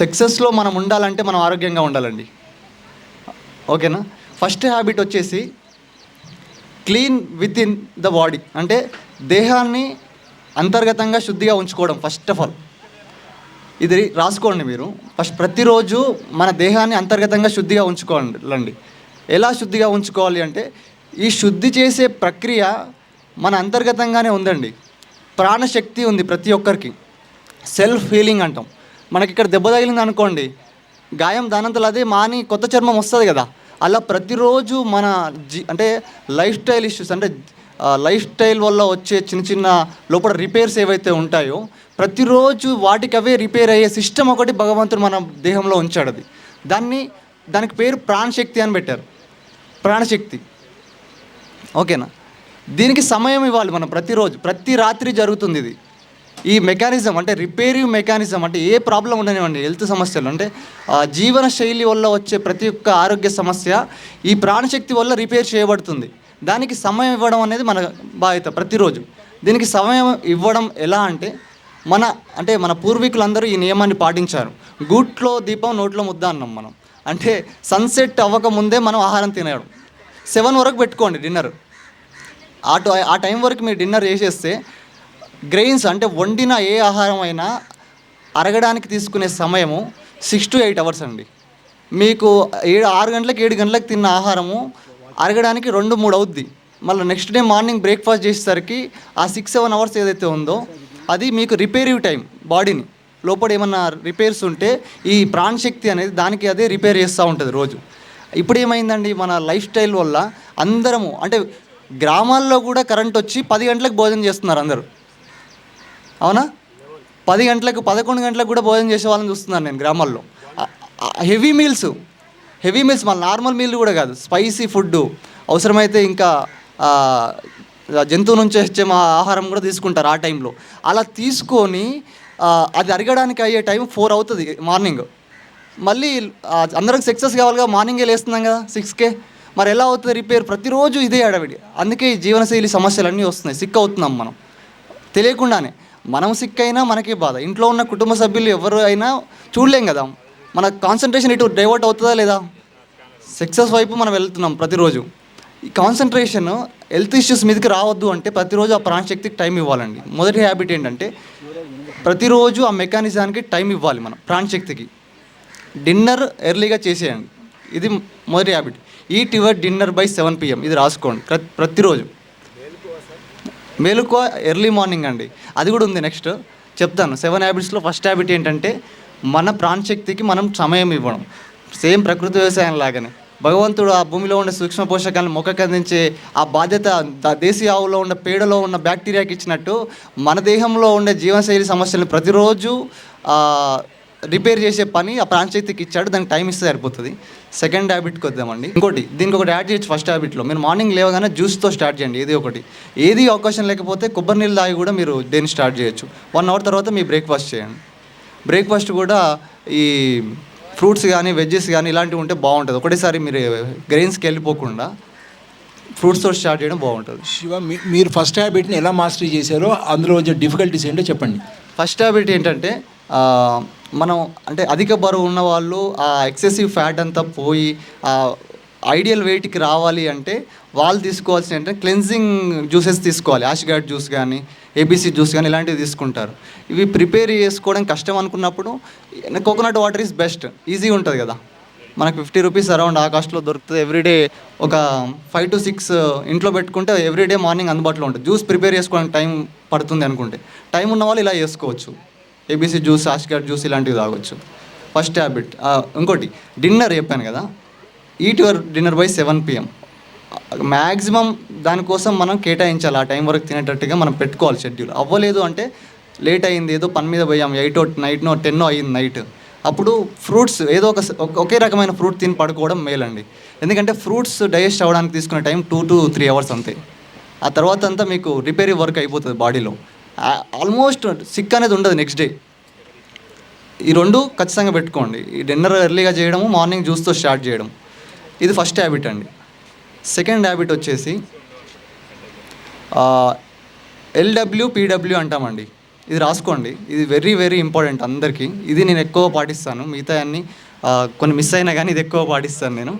సక్సెస్లో మనం ఉండాలంటే మనం ఆరోగ్యంగా ఉండాలండి. ఓకేనా? ఫస్ట్ హ్యాబిట్ వచ్చేసి clean within the body అంటే దేహాన్ని అంతర్గతంగా శుద్ధిగా ఉంచుకోవడం ఫస్ట్ ఆఫ్ ఆల్ ఇది రాసుకోండి మీరు. ఫస్ట్ ప్రతిరోజు మన దేహాన్ని అంతర్గతంగా శుద్ధిగా ఉంచుకోవాలండి. ఎలా శుద్ధిగా ఉంచుకోవాలి అంటే ఈ శుద్ధి చేసే ప్రక్రియ మన అంతర్గతంగానే ఉందండి. ప్రాణశక్తి ఉంది ప్రతి ఒక్కరికి. సెల్ఫ్ హీలింగ్ అంటాం. మనకి ఇక్కడ దెబ్బ తగిలింది అనుకోండి గాయం దానంతలో అదే మాని కొత్త చర్మం వస్తుంది కదా. అలా ప్రతిరోజు మన జీ అంటే లైఫ్ స్టైల్ ఇష్యూస్ అంటే లైఫ్ స్టైల్ వల్ల వచ్చే చిన్న చిన్న లోపల రిపేర్స్ ఏవైతే ఉంటాయో ప్రతిరోజు వాటికి అవే రిపేర్ అయ్యే సిస్టమ్ ఒకటి భగవంతుడు మన దేహంలో ఉంచాడు అది. దాన్ని దానికి పేరు ప్రాణశక్తి అని పెట్టారు. ప్రాణశక్తి. ఓకేనా? దీనికి సమయం ఇవ్వాలి మనం ప్రతిరోజు. ప్రతి రాత్రి జరుగుతుంది ఇది. ఈ మెకానిజం అంటే రిపేరింగ్ మెకానిజం అంటే ఏ ప్రాబ్లం ఉండనివ్వండి హెల్త్ సమస్యలు. అంటే జీవన శైలి వల్ల వచ్చే ప్రతి ఒక్క ఆరోగ్య సమస్య ఈ ప్రాణశక్తి వల్ల రిపేర్ చేయబడుతుంది. దానికి సమయం ఇవ్వడం అనేది మన బాధ్యత ప్రతిరోజు. దీనికి సమయం ఇవ్వడం ఎలా అంటే మన అంటే మన పూర్వీకులందరూ ఈ నియమాన్ని పాటించారు. గూట్లో దీపం నోట్లో ముద్ద అన్నాం మనం. అంటే సన్సెట్ అవ్వక ముందే మనం ఆహారం తినడం సెవెన్ వరకు పెట్టుకోండి డిన్నర్ ఆ ఆ టైం వరకు మీరు డిన్నర్ చేసేస్తే గ్రెయిన్స్ అంటే వండిన ఏ ఆహారం అయినా అరగడానికి తీసుకునే సమయము సిక్స్ టు ఎయిట్ అవర్స్ అండి. మీకు ఏడు ఆరు గంటలకు ఏడు గంటలకు తిన్న ఆహారము అరగడానికి రెండు మూడు అవుద్ది. మళ్ళీ నెక్స్ట్ డే మార్నింగ్ బ్రేక్ఫాస్ట్ చేసేసరికి ఆ సిక్స్ సెవెన్ అవర్స్ ఏదైతే ఉందో అది మీకు రిపేరివ్ టైం బాడీని లోపల ఏమన్నా రిపేర్స్ ఉంటే ఈ ప్రాణశక్తి అనేది దానికి అదే రిపేర్ చేస్తూ ఉంటుంది రోజు. ఇప్పుడు ఏమైందండి? మన లైఫ్ స్టైల్ వల్ల అందరము అంటే గ్రామాల్లో కూడా కరెంట్ వచ్చి పది గంటలకు భోజనం చేస్తున్నారు అందరూ. అవునా? పది గంటలకు పదకొండు గంటలకు కూడా భోజనం చేసే వాళ్ళని చూస్తున్నాను నేను గ్రామాల్లో. హెవీ మీల్స్ హెవీ మీల్స్ మన నార్మల్ మీల్ కూడా కాదు. స్పైసీ ఫుడ్ అవసరమైతే ఇంకా జంతువు నుంచి వచ్చే మా ఆహారం కూడా తీసుకుంటారు ఆ టైంలో అలా తీసుకొని అది అరగడానికి అయ్యే టైం ఫోర్ అవుతుంది మార్నింగ్ మళ్ళీ అందరం అందరికి సక్సెస్ కావాలిగా మార్నింగే లేస్తున్నాం కదా సిక్స్కే మరి ఎలా అవుతుంది రిపేర్ ప్రతిరోజు ఇదే అడవిడి. అందుకే జీవనశైలి సమస్యలు అన్నీ వస్తున్నాయి. సిక్ అవుతున్నాం మనం. తెలియకుండానే. మనం సిక్ అయినా మనకే బాధ. ఇంట్లో ఉన్న కుటుంబ సభ్యులు ఎవరు అయినా చూడలేం కదా. మన కాన్సన్ట్రేషన్ ఇటు డైవర్ట్ అవుతుందా లేదా? సక్సెస్ వైపు మనం వెళ్తున్నాం ప్రతిరోజు. ఈ కాన్సన్ట్రేషన్ హెల్త్ ఇష్యూస్ మీదకి రావద్దు అంటే ప్రతిరోజు ఆ ప్రాణశక్తికి టైం ఇవ్వాలండి. మొదటి హ్యాబిట్ ఏంటంటే ప్రతిరోజు ఆ మెకానిజానికి టైం ఇవ్వాలి మనం ప్రాణశక్తికి. డిన్నర్ ఎర్లీగా చేసేయండి. ఇది మొదటి habit eat your dinner by seven PM ఇది రాసుకోండి. ప్రతిరోజు. మెలుకువ ఎర్లీ మార్నింగ్ అండి. అది కూడా ఉంది నెక్స్ట్. చెప్తాను. సెవెన్ హ్యాబిట్స్లో ఫస్ట్ హ్యాబిట్ ఏంటంటే మన ప్రాణశక్తికి మనం సమయం ఇవ్వడం. సేమ్ ప్రకృతి వ్యవసాయం లాగానే. భగవంతుడు ఆ భూమిలో ఉండే సూక్ష్మ పోషకాలను మొక్కకు అందించే ఆ బాధ్యత దేశీయ దేశీ ఆవులో ఉన్న పేడలో ఉన్న బ్యాక్టీరియాకి ఇచ్చినట్టు మన దేహంలో ఉండే జీవనశైలి సమస్యలను ప్రతిరోజు రిపేర్ చేసే పని ఆ ప్రాణశక్తికి ఇచ్చాడు దానికి టైం ఇస్తే సరిపోతుంది. సెకండ్ హ్యాబిట్కి వద్దామండి. ఇంకోటి దీనికి ఒకటి యాడ్ చేయొచ్చు ఫస్ట్ హ్యాబిట్లో మీరు మార్నింగ్ లేవగానే జ్యూస్తో స్టార్ట్ చేయండి ఏది ఒకటి. ఏది అవకాశం లేకపోతే కొబ్బరి నీళ్ళు తాగి కూడా మీరు దేన్ని స్టార్ట్ చేయొచ్చు. వన్ అవర్ తర్వాత మీ బ్రేక్ఫాస్ట్ చేయండి. బ్రేక్ఫాస్ట్ కూడా ఈ ఫ్రూట్స్ కానీ వెజ్జెస్ కానీ ఇలాంటివి ఉంటే బాగుంటుంది. ఒకటేసారి మీరు గ్రెయిన్స్కి వెళ్ళిపోకుండా ఫ్రూట్స్తో స్టార్ట్ చేయడం బాగుంటుంది. శివ మీరు ఫస్ట్ హ్యాబిట్ని ఎలా మాస్టరీ చేశారో అందులో వచ్చే డిఫికల్టీస్ ఏంటో చెప్పండి. ఫస్ట్ హ్యాబిట్ ఏంటంటే మనం అంటే అధిక బరువు ఉన్న వాళ్ళు ఆ ఎక్సెసివ్ ఫ్యాట్ అంతా పోయి ఆ ఐడియల్ వెయిట్కి రావాలి అంటే వాళ్ళు తీసుకోవాల్సిన ఏంటంటే క్లెన్జింగ్ జ్యూసెస్ తీసుకోవాలి. యాష్గార్డ్ జ్యూస్ కానీ ఏబీసీ జ్యూస్ కానీ ఇలాంటివి తీసుకుంటారు. ఇవి ప్రిపేర్ చేసుకోవడం కష్టం అనుకున్నప్పుడు coconut water is best easy ఉంటుంది కదా. మనకు ఫిఫ్టీ రూపీస్ అరౌండ్ ఆ కాస్ట్లో దొరుకుతుంది. ఎవ్రీడే ఒక ఫైవ్ టు సిక్స్ ఇంట్లో పెట్టుకుంటే ఎవ్రీడే మార్నింగ్ అందుబాటులో ఉంటుంది. జ్యూస్ ప్రిపేర్ చేసుకోవడానికి టైం పడుతుంది అనుకుంటే. టైం ఉన్న వాళ్ళు ఇలా చేసుకోవచ్చు. ఏబీసీ జ్యూస్ ఆష్గార్డ్ జ్యూస్ ఇలాంటివి తాగొచ్చు. ఫస్ట్ హ్యాబిట్ ఇంకోటి డిన్నర్ చెప్పాను కదా. Eat your dinner by seven PM maximum దానికోసం మనం కేటాయించాలి. ఆ టైం వరకు తినేటట్టుగా మనం పెట్టుకోవాలి షెడ్యూల్ అవ్వలేదు అంటే లేట్ అయింది ఏదో పని మీద పోయాం. ఎయిట్ నైట్నో టెన్నో అయింది నైట్ అప్పుడు ఫ్రూట్స్ ఏదో ఒక ఒక- ఒకే రకమైన ఫ్రూట్ తిని పడుకోవడం మేలండి. ఎందుకంటే ఫ్రూట్స్ డైజెస్ట్ అవ్వడానికి తీసుకునే time two to three hours అంతే. ఆ తర్వాత అంతా మీకు రిపేరీ వర్క్ అయిపోతుంది బాడీలో ఆల్మోస్ట్ సిక్ అనేది ఉండదు నెక్స్ట్ డే ఈ రెండు ఖచ్చితంగా పెట్టుకోండి. ఈ డిన్నర్ ఎర్లీగా చేయడము మార్నింగ్ జ్యూస్తో స్టార్ట్ చేయడం. ఇది ఫస్ట్ హ్యాబిట్ అండి. సెకండ్ హ్యాబిట్ వచ్చేసి ఎల్డబ్ల్యూ పీడబ్ల్యూ అంటామండి. ఇది రాసుకోండి. ఇది వెరీ వెరీ ఇంపార్టెంట్ అందరికీ. ఇది నేను ఎక్కువ పాటిస్తాను. మిగతా అన్ని కొన్ని మిస్ అయినా కానీ ఇది ఎక్కువ పాటిస్తాను నేను.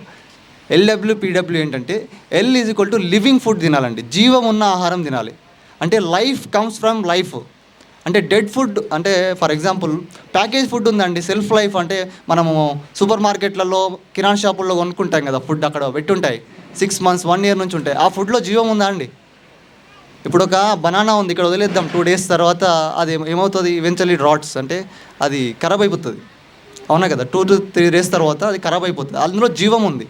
ఎల్డబ్ల్యూ పీడబ్ల్యూ ఏంటంటే L is equal to living food తినాలండి. జీవం ఉన్న ఆహారం తినాలి. అంటే లైఫ్ కమ్స్ ఫ్రమ్ లైఫ్. అంటే డెడ్ ఫుడ్ అంటే ఫర్ ఎగ్జాంపుల్ ప్యాకేజ్ ఫుడ్ ఉందండి సెల్ఫ్ లైఫ్ అంటే మనము సూపర్ మార్కెట్లలో కిరాణా షాపుల్లో కొనుక్కుంటాం కదా ఫుడ్ అక్కడ పెట్టుంటాయి. సిక్స్ మంత్స్ వన్ ఇయర్ నుంచి ఉంటాయి. ఆ ఫుడ్లో జీవం ఉందా అండి? ఇప్పుడు ఒక బనానా ఉంది ఇక్కడ వదిలేద్దాం. టూ డేస్ తర్వాత అది ఏమవుతుంది? ఈవెన్చువలీ రాట్స్ అంటే అది ఖరాబ్ అయిపోతుంది. అవునా కదా? టూ టు త్రీ డేస్ తర్వాత అది ఖరాబ్ అయిపోతుంది. అందులో జీవం ఉంది.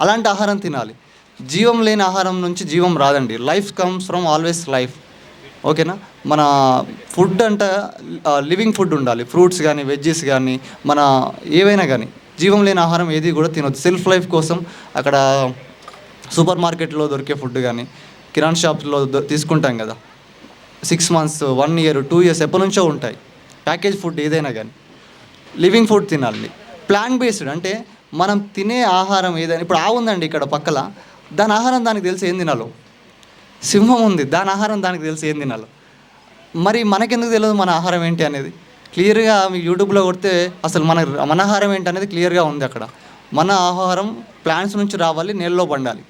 అలాంటి ఆహారం తినాలి. జీవం లేని ఆహారం నుంచి జీవం రాదండి. Life comes from always life ఓకేనా? మన ఫుడ్ అంటే లివింగ్ ఫుడ్ ఉండాలి. ఫ్రూట్స్ కానీ వెజ్జెస్ కానీ మన ఏవైనా కానీ జీవం లేని ఆహారం ఏది కూడా తినొద్దు. సెల్ఫ్ లైఫ్ కోసం అక్కడ సూపర్ మార్కెట్లో దొరికే ఫుడ్ కానీ కిరాణ్ షాప్లో తీసుకుంటాం కదా. Six months one year two years ఎప్పటి నుంచో ఉంటాయి. ప్యాకేజ్ ఫుడ్ ఏదైనా కానీ లివింగ్ ఫుడ్ తినాలి. ప్లాన్ బేస్డ్ అంటే మనం తినే ఆహారం ఏదైనా ఇప్పుడు ఆవు ఉందండి ఇక్కడ పక్కల. దాని ఆహారం దానికి తెలిసి ఏం తినాలో? సింహం ఉంది. దాని ఆహారం దానికి తెలిసి ఏం తినాలో. మరి మనకెందుకు తెలియదు మన ఆహారం ఏంటి అనేది. క్లియర్గా మీకు యూట్యూబ్లో కొడితే అసలు మన మన ఆహారం ఏంటి అనేది క్లియర్గా ఉంది అక్కడ. మన ఆహారం ప్లాంట్స్ నుంచి రావాలి నేలలో పండాలి.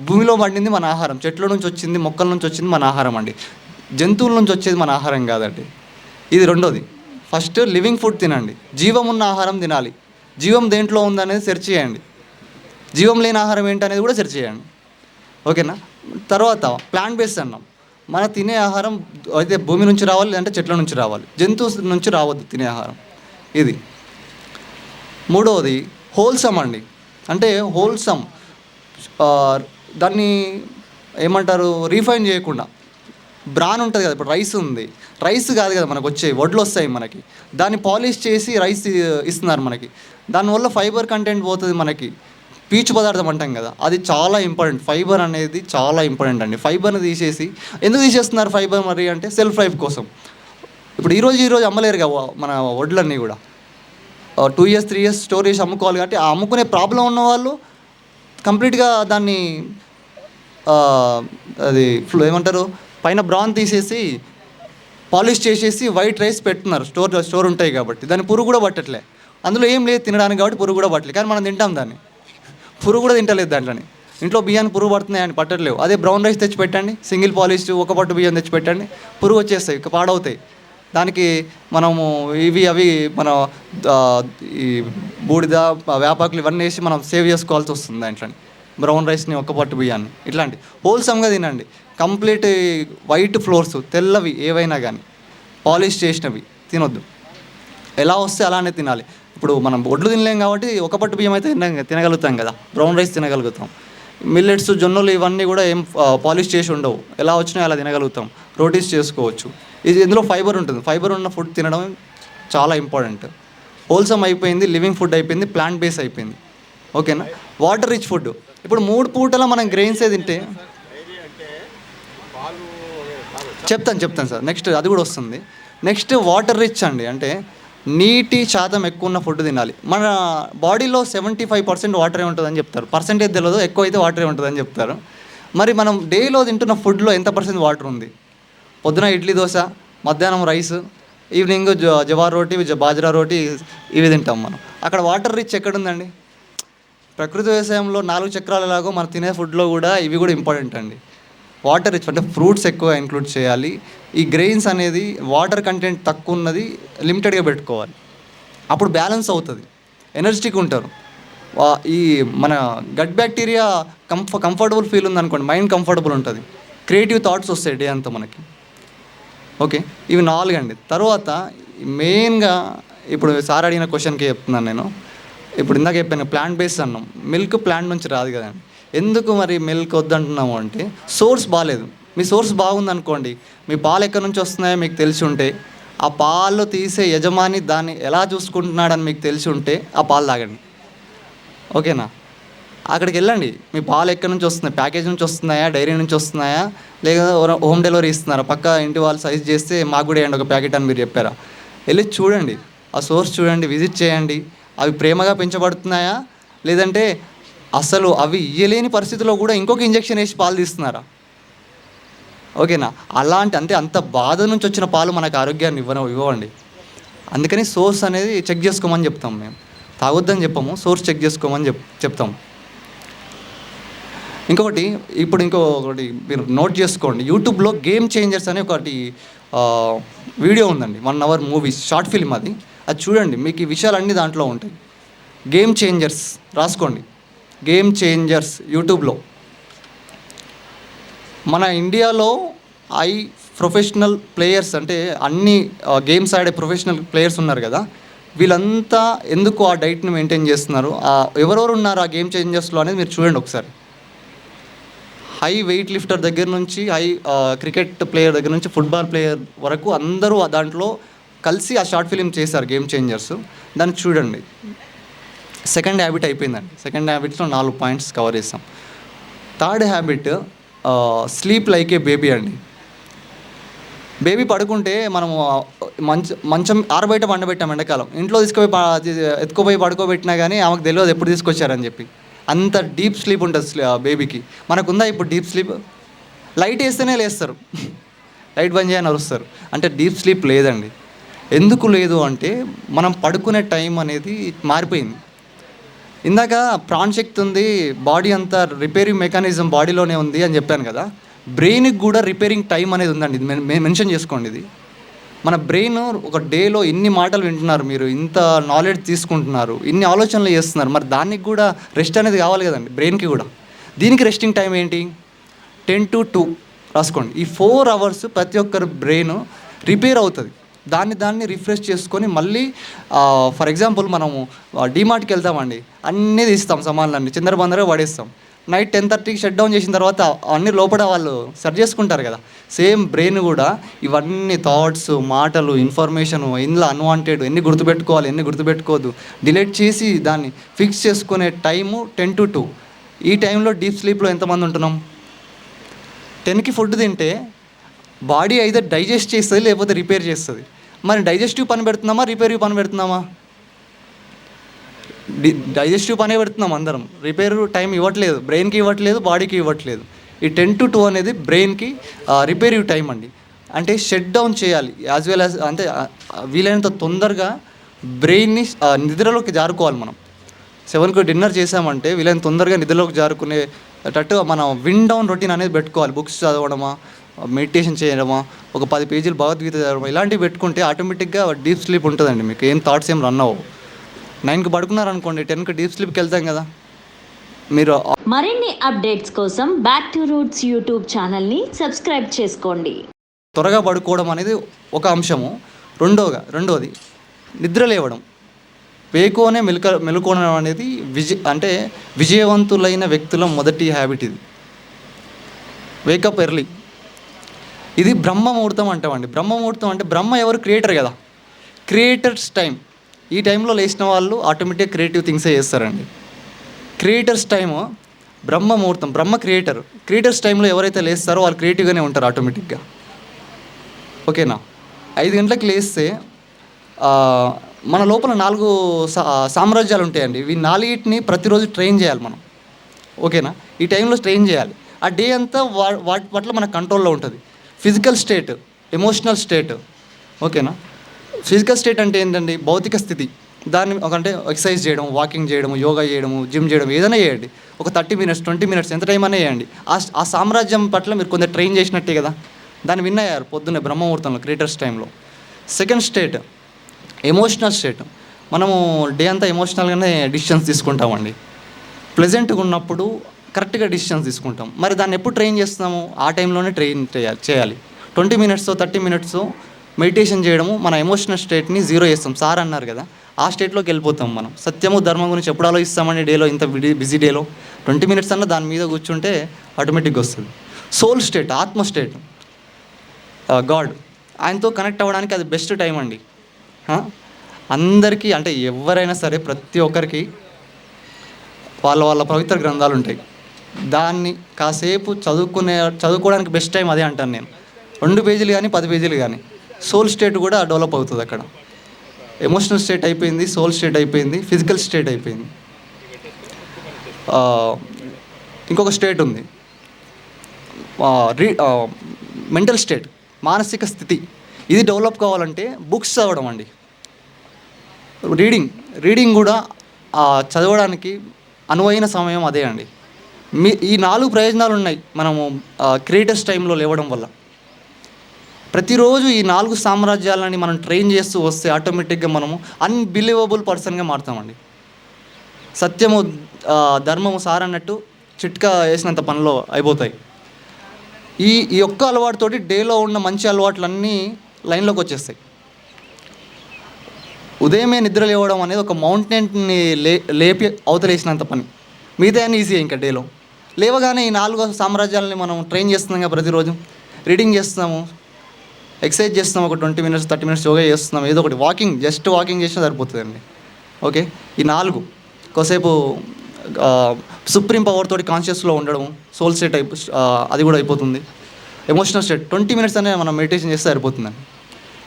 భూమిలో పండింది మన ఆహారం. చెట్ల నుంచి వచ్చింది మొక్కల నుంచి వచ్చింది మన ఆహారం అండి. జంతువుల నుంచి వచ్చేది మన ఆహారం కాదండి. ఇది రెండోది. ఫస్ట్ లివింగ్ ఫుడ్ తినండి. జీవం ఉన్న ఆహారం తినాలి. జీవం దేంట్లో ఉందనేది సెర్చ్ చేయండి. జీవం లేని ఆహారం ఏంటనేది కూడా సెర్చ్ చేయండి. ఓకేనా? తర్వాత ప్లాంట్ బేస్డ్ అన్నాం. మన తినే ఆహారం అయితే భూమి నుంచి రావాలి లేదంటే చెట్ల నుంచి రావాలి. జంతువు నుంచి రావద్దు తినే ఆహారం. ఇది. మూడవది హోల్సమ్ అండి. అంటే హోల్సమ్ దాన్ని ఏమంటారు? రీఫైన్ చేయకుండా. బ్రాన్ ఉంటుంది కదా ఇప్పుడు రైస్ ఉంది. రైస్ కాదు కదా మనకు వచ్చే వడ్లు వస్తాయి మనకి. దాన్ని పాలిష్ చేసి రైస్ ఇస్తున్నారు మనకి. దానివల్ల ఫైబర్ కంటెంట్ పోతుంది మనకి. పీచు పదార్థం అంటాం కదా అది చాలా ఇంపార్టెంట్ ఫైబర్ అనేది చాలా ఇంపార్టెంట్ అండి. ఫైబర్ని తీసేసి ఎందుకు తీసేస్తున్నారు ఫైబర్ మరి అంటే సెల్ఫ్ లైఫ్ కోసం. ఇప్పుడు ఈరోజు ఈరోజు అమ్మలేరు కదా మన వడ్లన్నీ కూడా. Two years three years store చేసి అమ్ముకోవాలి కాబట్టి ఆ అమ్ముకునే ప్రాబ్లం ఉన్న వాళ్ళు కంప్లీట్గా దాన్ని అది ఫ్లో ఏమంటారు పైన బ్రాన్ తీసేసి పాలిష్ చేసేసి వైట్ రైస్ పెట్టున్నారు. స్టోర్ స్టోర్ ఉంటాయి కాబట్టి. దాన్ని పురుగు కూడా పట్టట్లే. అందులో ఏం లేదు తినడానికి కాబట్టి పురుగు కూడా పట్టలేదు కానీ మనం తింటాం దాన్ని. పురుగు కూడా తింటలేదు దాంట్లోని. ఇంట్లో బియ్యాన్ని పురుగు పడుతున్నాయని పట్టట్లేవు. అదే బ్రౌన్ రైస్ తెచ్చి పెట్టండి సింగిల్ పాలిష్ ఒక పట్టు బియ్యం తెచ్చి పెట్టండి పురుగు వచ్చేస్తాయి ఇక పాడవుతాయి. దానికి మనము ఇవి అవి మన ఈ బూడిద వేపాకులు ఇవన్నీ వేసి మనం సేవ్ చేసుకోవాల్సి వస్తుంది దాంట్లో బ్రౌన్ రైస్ని ఒక్క పట్టు బియ్యాన్ని. ఇట్లాంటి హోల్సమ్గా తినండి. కంప్లీట్ వైట్ ఫ్లోర్స్ తెల్లవి ఏవైనా కానీ పాలిష్ చేసినవి తినొద్దు. ఎలా వస్తే అలానే తినాలి. ఇప్పుడు మనం ఒడ్లు తినలేం కాబట్టి ఒక పట్టు బియ్యం అయితే తినగలుగుతాం కదా. Brown rice తినగలుగుతాం. మిల్లెట్స్ జొన్నలు ఇవన్నీ కూడా ఏం పాలిష్ చేసి ఉండవు. ఎలా వచ్చినా అలా తినగలుగుతాం. రోటీస్ చేసుకోవచ్చు. ఇది ఇందులో ఫైబర్ ఉంటుంది. ఫైబర్ ఉన్న ఫుడ్ తినడం చాలా ఇంపార్టెంట్. హోల్సమ్ అయిపోయింది లివింగ్ ఫుడ్ అయిపోయింది ప్లాంట్ బేస్ అయిపోయింది. ఓకేనా? Water rich food. ఇప్పుడు మూడు పూటల మనం గ్రెయిన్సే తింటే? చెప్తాను చెప్తాను సార్. నెక్స్ట్ అది కూడా వస్తుంది. నెక్స్ట్ వాటర్ రిచ్ అండి. అంటే నీటి శాతం ఎక్కువ ఉన్న ఫుడ్ తినాలి. మన బాడీలో సెవెంటీ ఫైవ్ పర్సెంట్ వాటరే ఉంటుందని చెప్తారు. పర్సెంటేజ్ తెలియదు ఎక్కువ అయితే వాటరే ఉంటుందని చెప్తారు. మరి మనం డైలో తింటున్న ఫుడ్లో ఎంత పర్సెంట్ వాటర్ ఉంది? పొద్దున ఇడ్లీ దోశ మధ్యాహ్నం రైస్ ఈవినింగ్ జ- జవార్ రోటీ బాజరా రోటీ ఇవి తింటాం మనం. అక్కడ వాటర్ రిచ్ ఎక్కడుందండి? ప్రకృతి వ్యవసాయంలో నాలుగు చక్రాలు ఎలాగో మనం తినే ఫుడ్లో కూడా ఇవి కూడా ఇంపార్టెంట్ అండి. వాటర్ రిచ్ అంటే ఫ్రూట్స్ ఎక్కువ ఇంక్లూడ్ చేయాలి. ఈ గ్రెయిన్స్ అనేది వాటర్ కంటెంట్ తక్కువ ఉన్నది లిమిటెడ్గా పెట్టుకోవాలి. అప్పుడు బ్యాలెన్స్ అవుతుంది. ఎనర్జెటిక్ ఉంటారు. ఈ మన గట్ బ్యాక్టీరియా కంఫ కంఫర్టబుల్ ఫీల్ ఉందనుకోండి మైండ్ కంఫర్టబుల్ ఉంటుంది. క్రియేటివ్ థాట్స్ వస్తాయి డే అంతా మనకి. ఓకే? ఇవి నాలుగు అండి తర్వాత మెయిన్గా ఇప్పుడు సార్ అడిగిన క్వశ్చన్కి చెప్తున్నాను నేను. ఇప్పుడు ఇందాక చెప్పాను ప్లాంట్ బేస్డ్ అన్నాం. మిల్క్ ప్లాంట్ నుంచి రాదు కదండి. ఎందుకు మరి మిల్క్ వద్దంటున్నాము అంటే సోర్స్ బాగాలేదు మీ సోర్స్ బాగుందనుకోండి మీ పాలు ఎక్కడి నుంచి వస్తున్నాయో మీకు తెలిసి ఉంటే ఆ పాలు తీసే యజమాని దాన్ని ఎలా చూసుకుంటున్నాడని మీకు తెలిసి ఉంటే ఆ పాలు తాగండి. ఓకేనా? అక్కడికి వెళ్ళండి. మీ పాలు ఎక్కడి నుంచి వస్తున్నాయి? ప్యాకేజ్ నుంచి వస్తున్నాయా? డైరీ నుంచి వస్తున్నాయా? లేదా హోమ్ డెలివరీ ఇస్తున్నారా? పక్క ఇంటి వాళ్ళు సైజ్ చేస్తే మాకు కూడా వేయండి ఒక ప్యాకెట్ అని మీరు చెప్పారా? వెళ్ళి చూడండి. ఆ సోర్స్ చూడండి విజిట్ చేయండి. అవి ప్రేమగా పెంచబడుతున్నాయా? లేదంటే అసలు అవి ఇయ్యలేని పరిస్థితిలో కూడా ఇంకొక ఇంజెక్షన్ వేసి పాలు తీస్తున్నారా? ఓకేనా? అలాంటి అంటే అంత బాధ నుంచి వచ్చిన పాలు మనకు ఆరోగ్యాన్ని ఇవ్వను ఇవ్వండి అందుకని సోర్స్ అనేది చెక్ చేసుకోమని చెప్తాం మేము. తాగొద్దని చెప్పము సోర్స్ చెక్ చేసుకోమని చెప్ చెప్తాం. ఇంకొకటి ఇప్పుడు ఇంకొకటి మీరు నోట్ చేసుకోండి. యూట్యూబ్లో గేమ్ చేంజర్స్ అనే ఒకటి వీడియో ఉందండి. One hour movies short film అది. అది చూడండి మీకు ఈ విషయాలన్నీ దాంట్లో ఉంటాయి. గేమ్ చేంజర్స్ రాసుకోండి. గేమ్ చేంజర్స్ యూట్యూబ్లో. మన ఇండియాలో ఐ ప్రొఫెషనల్ ప్లేయర్స్ అంటే అన్ని గేమ్స్ ఆడే ప్రొఫెషనల్ ప్లేయర్స్ ఉన్నారు కదా. వీళ్ళంతా ఎందుకు ఆ డైట్ని మెయింటైన్ చేస్తున్నారు? ఎవరెవరు ఉన్నారు ఆ గేమ్ చేంజర్స్లో అనేది మీరు చూడండి ఒకసారి. హై వెయిట్ లిఫ్టర్ దగ్గర నుంచి హై క్రికెట్ ప్లేయర్ దగ్గర నుంచి ఫుట్బాల్ ప్లేయర్ వరకు అందరూ ఆ దాంట్లో కలిసి ఆ షార్ట్ ఫిలిం చేశారు గేమ్ చేంజర్స్ దాన్ని చూడండి. సెకండ్ హ్యాబిట్ అయిపోయిందండి. సెకండ్ హ్యాబిట్లో నాలుగు పాయింట్స్ కవర్ చేస్తాం. Third habit sleep like a baby అండి. బేబీ పడుకుంటే మనము మంచ మంచం ఆరబయట పండబెట్టాం ఎండాకాలం. ఇంట్లో తీసుకుపోయి ఎత్తుకుపోయి పడుకోబెట్టినా కానీ ఆమెకు తెలియదు ఎప్పుడు తీసుకొచ్చారని చెప్పి. అంత డీప్ స్లీప్ ఉంటుంది ఆ బేబీకి మనకుందా ఇప్పుడు డీప్ స్లీప్ లైట్ వేస్తేనే లేస్తారు. లైట్ బంద్ చేయని అరుస్తారు. అంటే డీప్ స్లీప్ లేదండి. ఎందుకు లేదు అంటే మనం పడుకునే టైం అనేది మారిపోయింది. ఇందాక ప్రాణశక్తి ఉంది బాడీ అంతా రిపేరింగ్ మెకానిజం బాడీలోనే ఉంది అని చెప్పాను కదా. బ్రెయిన్కి కూడా రిపేరింగ్ టైం అనేది ఉందండి ఇది మెన్షన్ చేసుకోండి ఇది. మన బ్రెయిన్ ఒక డేలో ఇన్ని మాటలు వింటున్నారు మీరు ఇంత నాలెడ్జ్ తీసుకుంటున్నారు ఇన్ని ఆలోచనలు చేస్తున్నారు మరి దానికి కూడా రెస్ట్ అనేది కావాలి కదండి బ్రెయిన్కి కూడా. దీనికి రెస్టింగ్ టైం ఏంటి? టెన్ టు టూ రాసుకోండి. ఈ ఫోర్ అవర్స్ ప్రతి ఒక్కరు బ్రెయిన్ రిపేర్ అవుతుంది. దాన్ని దాన్ని రిఫ్రెష్ చేసుకొని మళ్ళీ ఫర్ ఎగ్జాంపుల్ మనము డిమార్ట్కి వెళ్తామండి. అన్నీ తీస్తాం సామాన్లన్నీ చిందరబందరగా పడేస్తాం. నైట్ టెన్ థర్టీకి షట్ డౌన్ చేసిన తర్వాత అన్ని లోపల వాళ్ళు సర్చ్ చేసుకుంటారు కదా. సేమ్ బ్రెయిన్ కూడా ఇవన్నీ థాట్స్ మాటలు ఇన్ఫర్మేషన్ ఇందులో అన్వాంటెడ్ ఎన్ని గుర్తుపెట్టుకోవాలి ఎన్ని గుర్తుపెట్టుకోవద్దు. డిలీట్ చేసి దాన్ని ఫిక్స్ చేసుకునే టైము టెన్ టు టూ ఈ టైంలో డీప్ స్లీప్లో ఎంతమంది ఉంటున్నాం? టెన్కి ఫుడ్ తింటే బాడీ అయితే డైజెస్ట్ చేస్తుంది లేకపోతే రిపేర్ చేస్తుంది. మరి డైజెస్టివ్ పని పెడుతున్నామా రిపేరివ్ పని పెడుతున్నామా? డైజెస్టివ్ పనే పెడుతున్నాం అందరం. రిపేర్ టైం ఇవ్వట్లేదు బ్రెయిన్కి ఇవ్వట్లేదు బాడీకి ఇవ్వట్లేదు. ఈ టెన్ టు టూ అనేది బ్రెయిన్కి రిపేరివ్ టైం అండి. అంటే షట్ డౌన్ చేయాలి. యాజ్ వెల్ యాజ్ అంటే వీలైనంత తొందరగా బ్రెయిన్ని నిద్రలోకి జారుకోవాలి మనం. సెవెన్కి డిన్నర్ చేసామంటే వీలైన తొందరగా నిద్రలోకి జారుకునేటట్టు మనం విన్ డౌన్ రొటీన్ అనేది పెట్టుకోవాలి. బుక్స్ చదవడమా మెడిటేషన్ చేయడమా ఒక పది పేజీలు భగవద్గీత చదవడం ఇలాంటివి పెట్టుకుంటే ఆటోమేటిక్గా డీప్ స్లీప్ ఉంటుందండి మీకు. ఏం థాట్స్ ఏం రన్ అవ్వవు. నైన్కి పడుకున్నారనుకోండి టెన్కి డీప్ స్లీప్కి వెళ్తాం కదా. మీరు మరిన్ని అప్డేట్స్ కోసం బ్యాక్ టు రూట్స్ యూట్యూబ్ ఛానల్ని సబ్స్క్రైబ్ చేసుకోండి. త్వరగా పడుకోవడం అనేది ఒక అంశము. రెండోగా రెండోది నిద్ర లేవడం. వేకోనే మెలుక మెలుకోవడం అనేది విజయ అంటే విజయవంతులైన వ్యక్తుల మొదటి హ్యాబిట్ ఇది. వేకప్ ఎర్లీ ఇది బ్రహ్మ ముహూర్తం అంటామండి. బ్రహ్మ ముహూర్తం అంటే బ్రహ్మ ఎవరు? క్రియేటర్ కదా. క్రియేటర్స్ టైం ఈ టైంలో లేచిన వాళ్ళు ఆటోమేటిక్గా క్రియేటివ్ థింగ్సే చేస్తారండి. క్రియేటర్స్ టైము బ్రహ్మ ముహూర్తం బ్రహ్మ క్రియేటర్ క్రియేటర్స్ టైంలో ఎవరైతే లేస్తారో వాళ్ళు క్రియేటివ్గానే ఉంటారు ఆటోమేటిక్గా ఓకేనా ఐదు గంటలకు లేస్తే మన లోపల నాలుగు సా సామ్రాజ్యాలు ఉంటాయండి. ఇవి నాలుగిటిని ప్రతిరోజు ట్రైన్ చేయాలి మనం. ఓకేనా ఈ టైంలో ట్రైన్ చేయాలి. ఆ డే అంతా వా వాటి పట్ల మన కంట్రోల్లో ఉంటుంది. Physical state emotional state. ఓకేనా? ఫిజికల్ స్టేట్ అంటే ఏంటండి భౌతిక స్థితి. దాన్ని ఒక అంటే ఎక్సర్సైజ్ చేయడం వాకింగ్ చేయడం యోగా చేయడము జిమ్ చేయడం ఏదైనా చేయండి. ఒక థర్టీ మినిట్స్ ట్వంటీ మినిట్స్ ఎంత టైం అయినా చేయండి. ఆ ఆ సామ్రాజ్యం పట్ల మీరు కొంత ట్రైన్ చేసినట్టే కదా? దాన్ని విన్ అయ్యారు పొద్దున్నే బ్రహ్మముహూర్తంలో క్రియేటర్స్ టైంలో? Second state emotional state. మనము డే అంతా ఎమోషనల్గానే డిసిషన్స్ తీసుకుంటామండి. ప్లెజెంట్గా ఉన్నప్పుడు కరెక్ట్గా డిసిషన్స్ తీసుకుంటాం. మరి దాన్ని ఎప్పుడు ట్రైన్ చేస్తున్నాము? ఆ టైంలోనే ట్రైన్ చేయాలి చేయాలి. Twenty minutes thirty minutes meditation చేయడము మన ఎమోషనల్ స్టేట్ని జీరో చేస్తాం. సార్ అన్నారు కదా ఆ స్టేట్లోకి వెళ్ళిపోతాం మనం. సత్యము ధర్మం గురించి ఎప్పుడు ఆలోచిస్తామని డేలో? ఇంత బిజీ డేలో? ట్వంటీ మినిట్స్ అన్న దాని మీద కూర్చుంటే ఆటోమేటిక్గా వస్తుంది. సోల్ స్టేట్ ఆత్మ స్టేట్. గాడ్. ఆయనతో కనెక్ట్ అవ్వడానికి అది బెస్ట్ టైం అండి. అందరికీ అంటే ఎవరైనా సరే ప్రతి ఒక్కరికి వాళ్ళ వాళ్ళ పవిత్ర గ్రంథాలు ఉంటాయి. దాన్ని కాసేపు చదువుకునే చదువుకోవడానికి బెస్ట్ టైం అదే అంటాను నేను. రెండు పేజీలు కానీ పది పేజీలు కానీ సోల్ స్టేట్ కూడా డెవలప్ అవుతుంది అక్కడ. ఎమోషనల్ స్టేట్ అయిపోయింది సోల్ స్టేట్ అయిపోయింది ఫిజికల్ స్టేట్ అయిపోయింది. ఇంకొక స్టేట్ ఉంది. రీ మెంటల్ స్టేట్ మానసిక స్థితి. ఇది డెవలప్ కావాలంటే బుక్స్ చదవడం అండి. రీడింగ్ రీడింగ్ కూడా చదవడానికి అనువైన సమయం అదే అండి. మీ ఈ నాలుగు ప్రయోజనాలు ఉన్నాయి మనము క్రియేటర్స్ టైంలో లేవడం వల్ల. ప్రతిరోజు ఈ నాలుగు సామ్రాజ్యాలని మనం ట్రైన్ చేస్తూ వస్తే ఆటోమేటిక్గా మనము అన్బిలీవబుల్ పర్సన్గా మారుతామండి. సత్యము ధర్మము సార్ అన్నట్టు చిట్కా వేసినంత పనిలో అయిపోతాయి. ఈ ఈ ఒక్క అలవాటుతోటి డేలో ఉన్న మంచి అలవాట్లన్నీ లైన్లోకి వచ్చేస్తాయి. ఉదయమే నిద్ర లేవడం అనేది ఒక మౌంటైన్ని లే లేపి అవతలేసినంత పని. మిగతా అన్నీ ఈజీ ఇంకా డేలో లేవగానే ఈ నాలుగు సామ్రాజ్యాలని మనం ట్రైన్ చేస్తున్నాం కదా ప్రతిరోజు. రీడింగ్ చేస్తున్నాము. ఎక్సర్సైజ్ చేస్తున్నాం ఒక twenty minutes thirty minutes yoga చేస్తున్నాం ఏదో ఒకటి వాకింగ్ జస్ట్ వాకింగ్ చేసినా సరిపోతుందండి. ఓకే ఈ నాలుగు కొసేపు సుప్రీం పవర్ తోటి కాన్షియస్లో ఉండడం సోల్ స్టేట్ అయిపో అది కూడా అయిపోతుంది. ఎమోషనల్ స్టేట్ ట్వంటీ మినిట్స్ అనే మనం మెడిటేషన్ చేస్తే సరిపోతుందండి.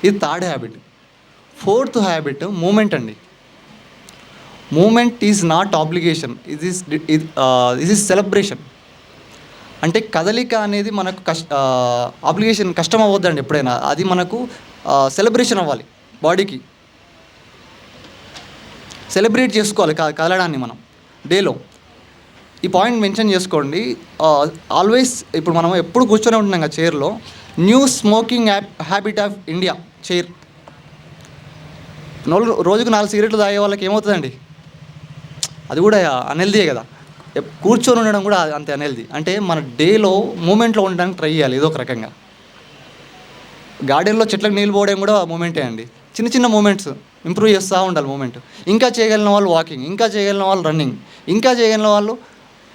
ఇది third habit fourth habit movement అండి. మూమెంట్ ఈజ్ నాట్ ఆబ్లిగేషన్ ఇది ఇది ఇస్ సెలబ్రేషన్ అంటే కదలిక అనేది మనకు కష్ట ఆబ్లిగేషన్ కష్టం అవ్వద్దండి ఎప్పుడైనా. అది మనకు సెలబ్రేషన్ అవ్వాలి బాడీకి. సెలబ్రేట్ చేసుకోవాలి క- కదలడాన్ని మనం. డేలో ఈ పాయింట్ మెన్షన్ చేసుకోండి. ఆల్వేస్ ఇప్పుడు మనం ఎప్పుడు కూర్చొని ఉంటున్నాం కదా చైర్లో new smoking habit of India chair నాలుగు రోజుకు నాలుగు సిగరెట్లు తాగే వాళ్ళకి ఏమవుతుందండి? అది కూడా అనెల్దీయే కదా. కూర్చొని ఉండడం కూడా అంతే అనెల్ది అంటే మన డేలో మూమెంట్లో ఉండడానికి ట్రై చేయాలి ఏదో ఒక రకంగా. గార్డెన్లో చెట్లకు నీళ్ళు పోవడం కూడా మూమెంటే అండి. చిన్న చిన్న మూమెంట్స్ ఇంప్రూవ్ చేస్తూ ఉండాలి మూమెంట్ ఇంకా చేయగలిగిన వాళ్ళు వాకింగ్ ఇంకా చేయగలిగిన వాళ్ళు రన్నింగ్ ఇంకా చేయగలిగిన వాళ్ళు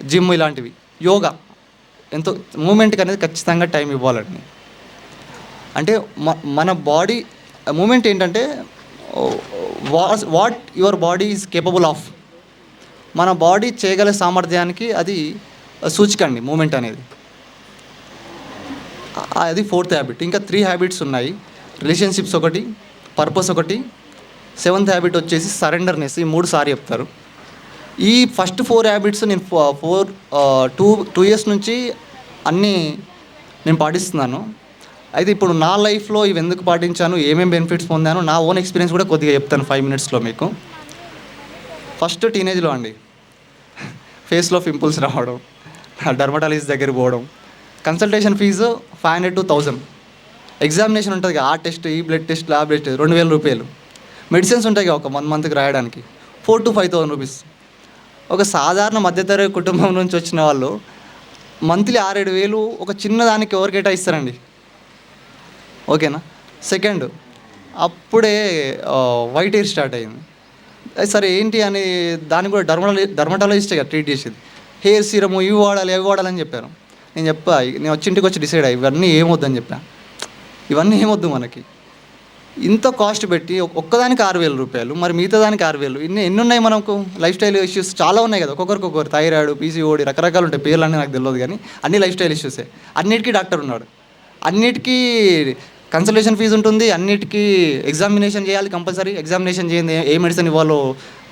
జిమ్ ఇలాంటివి. యోగా ఎంతో మూమెంట్కి అనేది ఖచ్చితంగా టైం ఇవ్వాలండి. అంటే మ- మన బాడీ మూమెంట్ ఏంటంటే what your body is capable of మన బాడీ చేయగల సామర్థ్యానికి అది సూచిక అండి మూమెంట్ అనేది. అది ఫోర్త్ హ్యాబిట్. ఇంకా త్రీ హ్యాబిట్స్ ఉన్నాయి. రిలేషన్షిప్స్ ఒకటి పర్పస్ ఒకటి సెవెంత్ హ్యాబిట్ వచ్చేసి సరెండర్నెస్. ఈ మూడు సారి చెప్తారు. ఈ ఫస్ట్ ఫోర్ హ్యాబిట్స్ నేను ఫోర్ టూ టూ ఇయర్స్ నుంచి అన్నీ నేను పాటిస్తున్నాను. అయితే ఇప్పుడు నా లైఫ్లో ఇవి ఎందుకు పాటించాను ఏమేమి బెనిఫిట్స్ పొందాను నా ఓన్ ఎక్స్పీరియన్స్ కూడా కొద్దిగా చెప్తాను ఫైవ్ మినిట్స్లో మీకు. ఫస్ట్ టీనేజ్లో అండి. ఫేస్లో పింపుల్స్ రావడం డర్మటాలజిస్ట్ దగ్గర పోవడం. Consultation fee five hundred to thousand examination ఉంటుంది కదా ఆ టెస్ట్ ఈ బ్లడ్ టెస్ట్ ల్యాబ్ టెస్ట్ రెండు వేల రూపాయలు. మెడిసిన్స్ ఉంటాయి కదా ఒక వన్ మంత్కి రాయడానికి. Four to five thousand rupees ఒక సాధారణ మధ్యతరగతి కుటుంబం నుంచి వచ్చిన వాళ్ళు మంత్లీ ఆరేడు వేలు ఒక చిన్నదానికి ఎవరు కేటాయిస్తారండి? ఓకేనా సెకండ్ అప్పుడే వైట్ హెయిర్ స్టార్ట్ అయింది. సరే ఏంటి అని దాన్ని కూడా డర్మటాలజీ డర్మటాలజిస్టే ట్రీట్ చేసేది. హెయిర్ సీరము ఇవి వాడాలి అవి వాడాలని చెప్పారు. నేను చెప్పా నేను వచ్చి ఇంటికి వచ్చి డిసైడ్ అయ్యి ఇవన్నీ ఏమొద్దని చెప్పా. ఇవన్నీ ఏమొద్దు మనకి. ఇంత కాస్ట్ పెట్టి ఒక్కదానికి ఆరు వేల రూపాయలు మరి మిగతా దానికి ఆరు వేలు ఇన్ని ఎన్ని ఉన్నాయి మనకు? లైఫ్ స్టైల్ ఇష్యూస్ చాలా ఉన్నాయి కదా ఒక్కొక్కరికి ఒక్కొక్కరు థైరాయిడ్ పీసీఓడి రకరకాలు ఉంటాయి పేర్లు అన్నీ నాకు తెలియదు కానీ అన్ని లైఫ్ స్టైల్ ఇష్యూసే అన్నిటికీ డాక్టర్ ఉన్నాడు. అన్నిటికీ కన్సల్టేషన్ ఫీజు ఉంటుంది. అన్నిటికీ ఎగ్జామినేషన్ చేయాలి కంపల్సరీ ఎగ్జామినేషన్ చేయండి ఏ మెడిసిన్ ఇవ్వాలో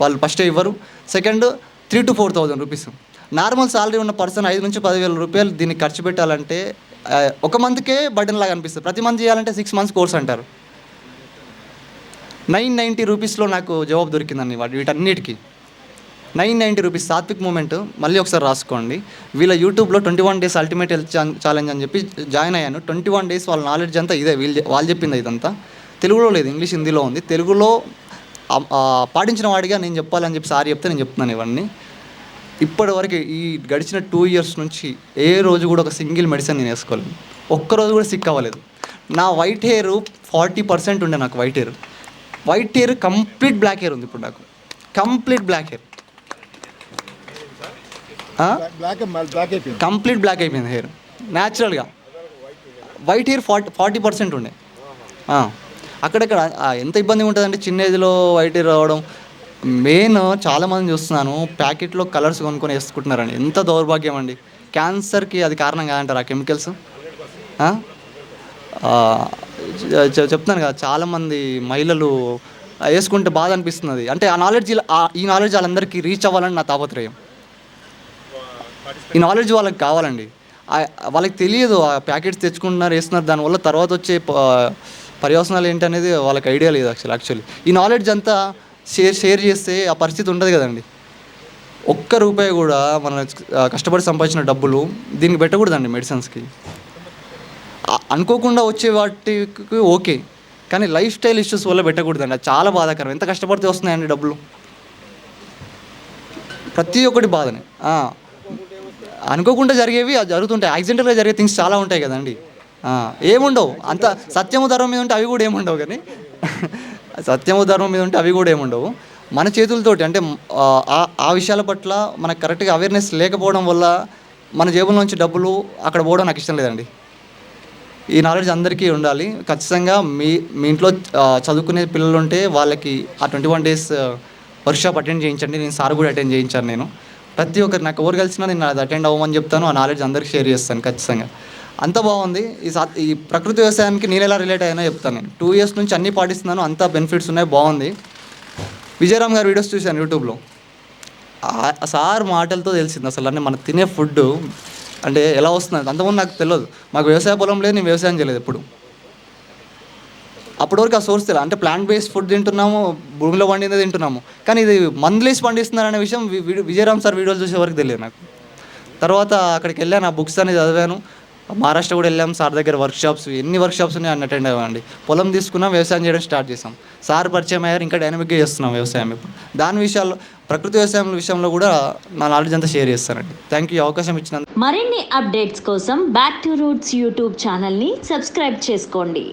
వాళ్ళు ఫస్టే ఇవ్వరు. Second three to four thousand rupees normal salary ఉన్న పర్సన్ ఐదు నుంచి పదివేల రూపాయలు దీన్ని ఖర్చు పెట్టాలంటే ఒక మంత్కే బటన్ లాగా అనిపిస్తుంది. ప్రతి మంత్ చేయాలంటే సిక్స్ మంత్స్ కోర్స్ అంటారు. నైన్ నైంటీ రూపీస్లో నాకు జవాబు దొరికిందండి వాటి వీటన్నిటికీ. Nine ninety rupees Satvik movement. మళ్ళీ ఒకసారి రాసుకోండి. వీళ్ళ యూట్యూబ్లో twenty one days ultimate health challenge అని చెప్పి జాయిన్ అయ్యాను. ట్వంటీ వన్ డేస్ వాళ్ళ నాలెడ్జ్ అంతా ఇదే. వీళ్ళు వాళ్ళు చెప్పింది ఇదంతా. తెలుగులో లేదు ఇంగ్లీష్ హిందీలో ఉంది. తెలుగులో పాటించిన వాడిగా నేను చెప్పాలని చెప్పి సారి చెప్తే నేను చెప్తున్నాను ఇవన్నీ. ఇప్పటివరకు ఈ గడిచిన టూ ఇయర్స్ నుంచి ఏ రోజు కూడా ఒక సింగిల్ మెడిసిన్ నేను వేసుకోలేదు ఒక్క రోజు కూడా సిక్ అవ్వలేదు. నా వైట్ హెయిర్ ఫార్టీ పర్సెంట్ ఉండే నాకు white hair. White hair complete black hair ఉంది ఇప్పుడు నాకు. Complete black hair. Complete black అయిపోయింది. హెయిర్ న్యాచురల్గా white hair forty forty percent ఉండే. అక్కడక్కడ ఎంత ఇబ్బంది ఉంటుందంటే చిన్న ఏజ్లో వైట్ హెయిర్ రావడం. మెయిన్ చాలామంది చూస్తున్నాను ప్యాకెట్లో కలర్స్ కొనుక్కొని వేసుకుంటున్నారండి. ఎంత దౌర్భాగ్యం అండి. క్యాన్సర్కి అది కారణం కాదంటారు ఆ కెమికల్స్ చెప్తాను కదా చాలామంది మహిళలు వేసుకుంటే బాధ అనిపిస్తున్నది. అంటే ఆ నాలెడ్జ్ ఈ నాలెడ్జ్ వాళ్ళందరికీ రీచ్ అవ్వాలని నా తాపత్రయం. ఈ నాలెడ్జ్ వాళ్ళకి కావాలండి. వాళ్ళకి తెలియదు ఆ ప్యాకెట్స్ తెచ్చుకుంటున్నారు వేస్తున్నారు దానివల్ల తర్వాత వచ్చే ప- పర్యవసనాలు ఏంటనేది వాళ్ళకి ఐడియా లేదు యాక్చువల్ యాక్చువల్లీ ఈ నాలెడ్జ్ అంతా షేర్ షేర్ చేస్తే ఆ పరిస్థితి ఉండదు కదండి. ఒక్క రూపాయి కూడా మన కష్టపడి సంపాదించిన డబ్బులు దీనికి పెట్టకూడదండి మెడిసిన్స్కి అనుకోకుండా వచ్చే వాటికి ఓకే కానీ లైఫ్ స్టైల్ ఇష్యూస్ వల్ల పెట్టకూడదండి. అది చాలా బాధాకరం. ఎంత కష్టపడితే వస్తున్నాయండి డబ్బులు? ప్రతి ఒక్కటి బాధనే. అనుకోకుండా జరిగేవి జరుగుతుంటాయి. యాక్సిడెంటల్గా జరిగే థింగ్స్ చాలా ఉంటాయి కదండి. ఏముండవు. అంత సత్యము ధర్మం మీద ఉంటే అవి కూడా ఏముండవు కానీ సత్యము ధర్మం మీద ఉంటే అవి కూడా ఏముండవు. మన చేతులతోటి అంటే ఆ, ఆ- విషయాల పట్ల మనకు కరెక్ట్గా అవేర్నెస్ లేకపోవడం వల్ల మన జేబులోంచి డబ్బులు అక్కడ పోవడం నాకు ఇష్టం లేదండి. ఈ నాలెడ్జ్ అందరికీ ఉండాలి. ఖచ్చితంగా మీ మీ ఇంట్లో చదువుకునే పిల్లలు ఉంటే వాళ్ళకి ఆ twenty one days workshop attend చేయించండి. నేను సార్ కూడా అటెండ్ చేయించాను నేను. ప్రతి ఒక్కరు నాకు ఎవరు కలిసినా నేను అది అటెండ్ అవ్వమని చెప్తాను ఆ నాలెడ్జ్ అందరికి షేర్ చేస్తాను ఖచ్చితంగా. అంత బాగుంది. ఈ సా ఈ ప్రకృతి వ్యవసాయానికి నేను ఎలా రిలేట్ అయ్యానో చెప్తాను నేను. టూ ఇయర్స్ నుంచి అన్నీ పాటిస్తున్నాను అంతా బెనిఫిట్స్ ఉన్నాయి బాగుంది. విజయరామ్ గారి వీడియోస్ చూశాను యూట్యూబ్లో సార్ మాటలతో తెలిసింది అసలు అంటే మనం తినే ఫుడ్ అంటే ఎలా వస్తుంది? అంతకుముందు నాకు తెలియదు. మాకు వ్యవసాయ పొలం లేదు నేను వ్యవసాయం చేయలేదు ఎప్పుడు. అప్పటివరకు ఆ సోర్స్ తెలియదు. అంటే ప్లాంట్ బేస్డ్ ఫుడ్ తింటున్నాము భూమిలో పండిందే తింటున్నాము. కానీ ఇది మందులేసి పండిస్తున్నారనే విషయం విజయరామ్ సార్ వీడియోలు చూసే వరకు తెలియదు నాకు. తర్వాత అక్కడికి వెళ్ళాను ఆ బుక్స్ అనేది చదివాను. మహారాష్ట్ర కూడా వెళ్ళాం సార్ దగ్గర వర్క్షాప్స్ ఎన్ని వర్క్షాప్స్ ఉన్నాయి అన్ని అటెండ్ అవ్వండి పొలం తీసుకున్నాం వ్యవసాయం చేయడం స్టార్ట్ చేసాం సార్ పరిచయం అయ్యారు ఇంకా డైనమిక్గా చేస్తున్నాం వ్యవసాయం ఇప్పుడు. దాని విషయాల్లో ప్రకృతి వ్యవసాయం విషయంలో కూడా నా నాలెడ్జ్ అంతా షేర్ చేస్తానండి. థ్యాంక్ యూ అవకాశం ఇచ్చినందుకు. మరిన్ని అప్డేట్స్ కోసం బ్యాక్ టు రూట్స్ యూట్యూబ్ ఛానల్ని సబ్స్క్రైబ్ చేసుకోండి.